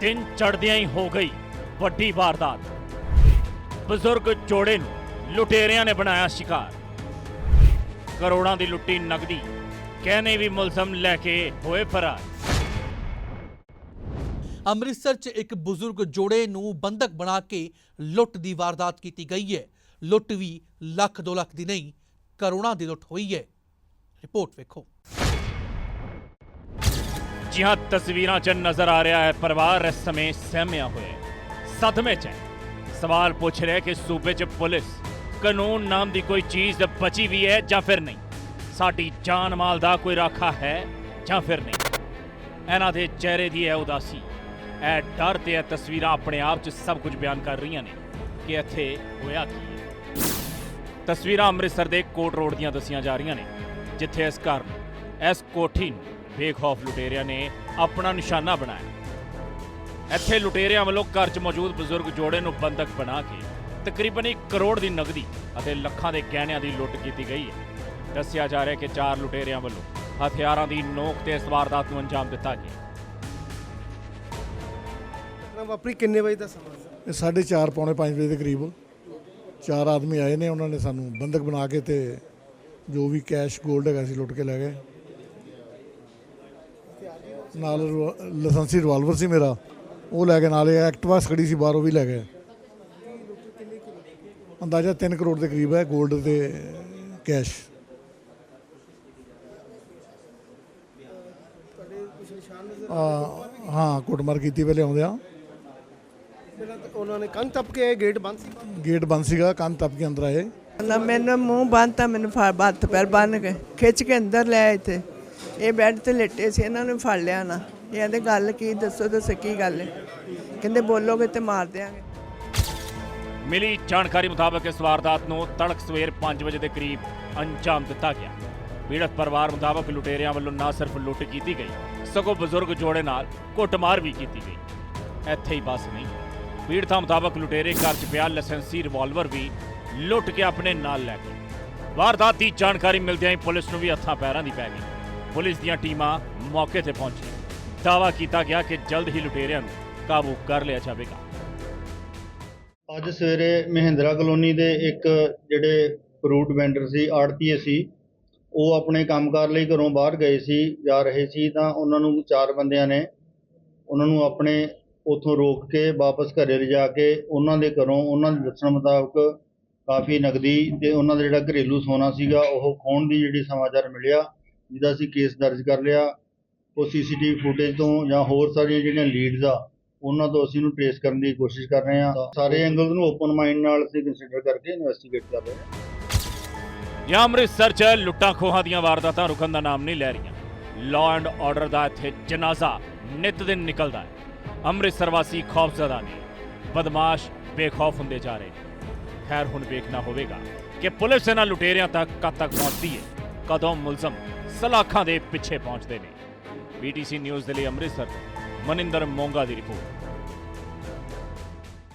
ਦਿਨ ਚੜ੍ਹਦਿਆਂ ਹੀ ਹੋ ਗਈ ਵੱਡੀ ਵਾਰਦਾਤ। ਬਜ਼ੁਰਗ ਜੋੜੇ ਨੂੰ ਲੁਟੇਰਿਆਂ ਨੇ ਬਣਾਇਆ ਸ਼ਿਕਾਰ। ਕਰੋੜਾਂ ਦੀ ਲੁੱਟੀ ਨਗਦੀ ਕਹਿਨੇ ਵੀ ਮੁਲਜ਼ਮ ਲੈ ਕੇ ਹੋਏ ਫਰਾਰ। ਅੰਮ੍ਰਿਤਸਰ 'ਚ ਇੱਕ ਬਜ਼ੁਰਗ ਜੋੜੇ ਨੂੰ ਬੰਦਕ ਬਣਾ ਕੇ ਲੁੱਟ ਦੀ ਵਾਰਦਾਤ ਕੀਤੀ ਗਈ ਹੈ। ਲੁੱਟ ਵੀ ਲੱਖ ਦੋ ਲੱਖ ਦੀ ਨਹੀਂ, ਕਰੋੜਾਂ ਦੀ ਲੁੱਟ ਹੋਈ ਹੈ। ਰਿਪੋਰਟ ਵੇਖੋ। ਜੀ ਹਾਂ ਤਸਵੀਰਾਂ 'ਚ ਨਜ਼ਰ ਆ ਰਿਹਾ ਹੈ, ਪਰਿਵਾਰ ਇਸ ਸਮੇਂ ਸਹਿਮਿਆ ਹੋਇਆ ਹੈ। ਸਦਮੇ 'ਚ ਹੈ। ਸਵਾਲ ਪੁੱਛ ਰਿਹਾ ਕਿ ਸੂਬੇ 'ਚ ਪੁਲਿਸ ਕਾਨੂੰਨ ਨਾਮ ਦੀ ਕੋਈ ਚੀਜ਼ ਬਚੀ ਵੀ ਹੈ ਜਾਂ ਫਿਰ ਨਹੀਂ? ਸਾਡੀ ਜਾਨ ਮਾਲ ਦਾ ਕੋਈ ਰਾਖਾ ਹੈ ਜਾਂ ਫਿਰ ਨਹੀਂ? ਇਹਨਾਂ ਦੇ ਚਿਹਰੇ ਦੀ ਹੈ ਉਦਾਸੀ, ਇਹ ਡਰ ਤੇ ਇਹ ਤਸਵੀਰਾਂ ਆਪਣੇ ਆਪ 'ਚ ਸਭ ਕੁਝ ਬਿਆਨ ਕਰ ਰਹੀਆਂ ਨੇ ਕਿ ਇੱਥੇ ਹੋਇਆ ਕੀ ਹੈ। ਤਸਵੀਰਾਂ ਅੰਮ੍ਰਿਤਸਰ ਦੇ ਕੋਟ ਰੋਡ ਦੀਆਂ ਦੱਸੀਆਂ ਜਾ ਰਹੀਆਂ ਨੇ, ਜਿੱਥੇ ਇਸ ਘਰ ਨੂੰ, ਇਸ ਕੋਠੀ ਨੂੰ ਬੇਖੌਫ ਲੁਟੇਰਿਆਂ ਨੇ ਆਪਣਾ ਨਿਸ਼ਾਨਾ ਬਣਾਇਆ। ਇੱਥੇ ਲੁਟੇਰਿਆਂ ਵੱਲੋਂ ਘਰ 'ਚ ਮੌਜੂਦ ਬਜ਼ੁਰਗ ਜੋੜੇ ਨੂੰ ਬੰਦਕ ਬਣਾ ਕੇ ਤਕਰੀਬਨ 1 ਕਰੋੜ ਦੀ ਨਗਦੀ ਅਤੇ ਲੱਖਾਂ ਦੇ ਗਹਿਣਿਆਂ ਦੀ ਲੁੱਟ ਕੀਤੀ ਗਈ ਹੈ। ਦੱਸਿਆ ਜਾ ਰਿਹਾ ਹੈ ਕਿ ਚਾਰ ਲੁਟੇਰਿਆਂ ਵੱਲੋਂ ਹਥਿਆਰਾਂ ਦੀ ਨੋਕ ਤੇ ਇਸ ਵਾਰਦਾਤ ਨੂੰ ਅੰਜਾਮ ਦਿੱਤਾ ਗਿਆ। ਘਟਨਾ ਵਾਪਰੀ ਕਿੰਨੇ ਵਜੇ ਦਾ ਸਮਾਂ ਸੀ ਇਹ ਸਾਢੇ ਚਾਰ ਪੌਣੇ 5 ਵਜੇ ਦੇ ਕਰੀਬ। ਚਾਰ ਆਦਮੀ ਆਏ ਨੇ ਉਹਨਾਂ ਨੇ ਸਾਨੂੰ ਬੰਦਕ ਬਣਾ ਕੇ ਤੇ ਜੋ ਵੀ ਕੈਸ਼ 골ਡ ਹੈਗਾ ਸੀ ਲੁੱਟ ਕੇ ਲੈ ਗਏ। ਨਾਲ ਲਾਇਸੈਂਸੀ ਰਿਵਾਲਵਰ ਸੀ ਮੇਰਾ ਉਹ ਲੈ ਕੇ ਨਾਲੇ ਐਕਟਿਵਾ ਖੜੀ ਸੀ ਬਾਹਰੋਂ ਵੀ ਲੈ ਗਏ। ਅੰਦਾਜ਼ਾ 3 ਕਰੋੜ ਦੇ ਕਰੀਬ ਹੈ 골ਡ ਤੇ ਕੈਸ਼। ਤੁਹਾਡੇ ਕੁਝ ਨਿਸ਼ਾਨ ਨਜ਼ਰ ਆ ਹਾਂ ਕੁੱਟਮਾਰ ਕੀਤੀ ਪਹਿਲੇ ਤਾਂ ਉਹਨਾਂ ਨੇ ਕੰਨ ਟੱਪ ਕੇ ਗੇਟ ਬੰਦ ਸੀ? ਗੇਟ ਬੰਦ ਸੀਗਾ ਕੰਨ ਟੱਪ ਕੇ ਅੰਦਰ ਆਏ। ਨਾ ਮੈਨੂੰ ਮੂੰਹ ਬੰਨਤਾ ਮੈਨੂੰ ਫੜ ਹੱਥ ਪੈਰ ਬੰਨ ਕੇ ਖਿੱਚ ਕੇ ਅੰਦਰ ਲੈ ਆਏ ਤੇ ਇਹ ਬੈੱਡ ਤੇ ਲੇਟੇ ਸੀ, ਇਹਨਾਂ ਨੂੰ ਫੜ ਲਿਆ ਨਾ। ਇਹ ਕਹਿੰਦੇ, ਗੱਲ ਕੀ, ਦੱਸੋ ਦੱਸੋ ਕੀ ਗੱਲ ਹੈ ਕਹਿੰਦੇ, ਬੋਲੋਗੇ ਤੇ ਮਾਰ ਦਿਆਂਗੇ। ਮਿਲੀ ਜਾਣਕਾਰੀ ਮੁਤਾਬਕ ਇਸ ਵਾਰਦਾਤ ਨੂੰ ਤੜਕ ਸਵੇਰ 5 ਵਜੇ ਦੇ ਕਰੀਬ ਅੰਜਾਮ ਦਿੱਤਾ ਗਿਆ। ਪੀੜਤ ਪਰਿਵਾਰ ਮੁਤਾਬਕ ਲੁਟੇਰਿਆਂ ਵੱਲੋਂ ਨਾ ਸਿਰਫ ਲੁੱਟ ਕੀਤੀ ਗਈ, ਸਗੋਂ ਬਜ਼ੁਰਗ ਜੋੜੇ ਨਾਲ ਕੁੱਟਮਾਰ ਵੀ ਕੀਤੀ ਗਈ। ਇੱਥੇ ਹੀ ਬਸ ਨਹੀਂ। ਪੀੜਤਾਂ ਮੁਤਾਬਕ ਲੁਟੇਰੇ ਘਰ 'ਚ ਪਿਆ ਲਾਇਸੈਂਸੀ ਰਿਵਾਲਵਰ ਵੀ ਲੁੱਟ ਕੇ ਆਪਣੇ ਨਾਲ ਲੈ ਗਏ। ਵਾਰਦਾਤ ਦੀ ਜਾਣਕਾਰੀ ਮਿਲਦਿਆਂ ਹੀ ਪੁਲਿਸ ਨੂੰ ਵੀ ਹੱਥਾਂ ਪੈਰਾਂ ਦੀ ਪੈ ਗਈ। ਪੁਲਿਸ ਦੀਆਂ ਟੀਮਾਂ ਮੌਕੇ ਤੇ ਪਹੁੰਚੀਆਂ। ਦਾਅਵਾ ਕੀਤਾ ਗਿਆ ਕਿ ਜਲਦ ਹੀ ਲੁਟੇਰਿਆਂ ਨੂੰ ਕਾਬੂ ਕਰ ਲਿਆ ਜਾਵੇਗਾ। ਅੱਜ ਸਵੇਰੇ ਮਹਿੰਦਰਾ ਕਲੋਨੀ ਦੇ ਇੱਕ ਜਿਹੜੇ ਫਰੂਟ ਵੈਂਡਰ ਸੀ, ਆੜਤੀਏ ਸੀ, ਉਹ ਆਪਣੇ ਕੰਮਕਾਰ ਲਈ ਘਰੋਂ ਬਾਹਰ ਗਏ ਸੀ, ਜਾ ਰਹੇ ਸੀ ਤਾਂ ਉਹਨਾਂ ਨੂੰ ਚਾਰ ਬੰਦਿਆਂ ਨੇ ਉਹਨਾਂ ਨੂੰ ਆਪਣੇ ਉਥੋਂ ਰੋਕ ਕੇ ਵਾਪਸ ਘਰੇ ਲਿਜਾ ਕੇ ਉਹਨਾਂ ਦੇ ਘਰੋਂ ਉਹਨਾਂ ਦੇ ਦੱਸਣ ਮੁਤਾਬਕ ਕਾਫੀ ਨਗਦੀ ਤੇ ਉਹਨਾਂ ਦਾ ਜਿਹੜਾ ਘਰੇਲੂ ਸੋਨਾ ਸੀਗਾ, ਉਹ ਖੋਣ ਦੀ ਜਿਹੜੀ ਸਮਾਚਾਰ ਮਿਲਿਆ ਜਿਹਦਾ ਅਸੀਂ ਕੇਸ ਦਰਜ ਕਰ ਲਿਆ, ਉਹ ਸੀਸੀਟੀਵੀ ਫੁਟੇਜ ਤੋਂ ਜਾਂ ਹੋਰ ਸਾਰੀਆਂ ਜਿਹੜੀਆਂ ਲੀਡਸ ਆ, ਉਹਨਾਂ ਤੋਂ ਅਸੀਂ ਨੂੰ ਟ੍ਰੇਸ ਕਰਨ ਦੀ ਕੋਸ਼ਿਸ਼ ਕਰ ਰਹੇ ਹਾਂ। ਸਾਰੇ ਐਂਗਲਸ ਨੂੰ ਓਪਨ ਮਾਈਂਡ ਨਾਲ ਅਸੀਂ ਕੰਸੀਡਰ ਕਰਕੇ ਇਨਵੈਸਟੀਗੇਟ ਕਰ ਰਹੇ ਹਾਂ। ਜਾਂ ਅੰਮ੍ਰਿਤਸਰ 'ਚ ਲੁੱਟਾਂ ਖੋਹਾਂ ਦੀਆਂ ਵਾਰਦਾਤਾਂ ਰੁਕਣ ਦਾ ਨਾਮ ਨਹੀਂ ਲੈ ਰਹੀਆਂ। ਲਾਅ ਐਂਡ ਆਰਡਰ ਦਾ ਇੱਥੇ ਜਨਾਜ਼ਾ ਨਿਤ ਦਿਨ ਨਿਕਲਦਾ ਹੈ। ਅੰਮ੍ਰਿਤਸਰ ਵਾਸੀ ਖੌਫਜ਼ਦਾ ਨੇ ਬਦਮਾਸ਼ ਬੇਖੌਫ ਹੁੰਦੇ ਜਾ ਰਹੇ ਨੇ। ਖੈਰ ਹੁਣ ਵੇਖਣਾ ਹੋਵੇਗਾ ਕਿ ਪੁਲਿਸ ਇਹਨਾਂ ਲੁਟੇਰਿਆਂ ਤੱਕ ਕਦ ਤੱਕ ਪਹੁੰਚਦੀ ਹੈ, ਕਦੋਂ ਮੁਲਜ਼ਮ ਸਲਾਖਾਂ ਦੇ ਪਿੱਛੇ ਪਹੁੰਚਦੇ ਨੇ। ਬੀਟੀਸੀ ਨਿਊਜ਼ ਦੇ ਲਈ ਅੰਮ੍ਰਿਤਸਰ ਤੋਂ ਮਨਿੰਦਰ ਮੋਂਗਾ ਦੀ ਰਿਪੋਰਟ।